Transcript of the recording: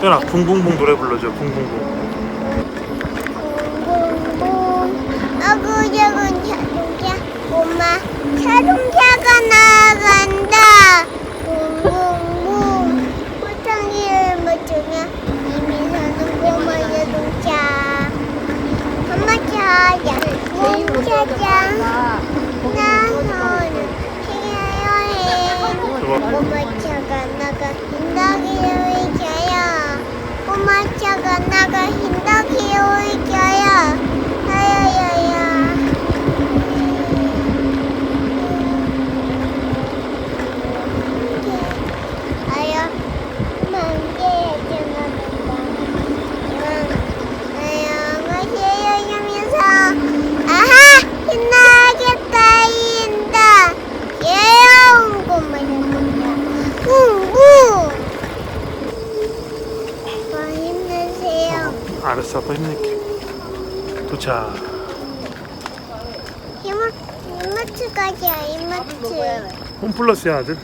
현아 붕붕붕 노래 불러줘 붕붕붕. 붕붕붕 아구작은 자동차 엄마 자동차가 나간다. 붕붕붕. 포장기를 맞추며 이미 사는 꼬마 자동차. 엄마 차자 뭉차자 나서는 여행 꼬마 차가 이겨요 꼬마 차가 나가 흰다기를 이겨요 야야야야 아야 만개 지나간다 안녕하세요 이러면서 아하 신나게 따인다 예영 꼬마 자동차 붕붕 와 힘내세요 알았어. 아빠 힘낼게. 도착. 이마, 이마트 가자 이마트. 홈플러스야 아들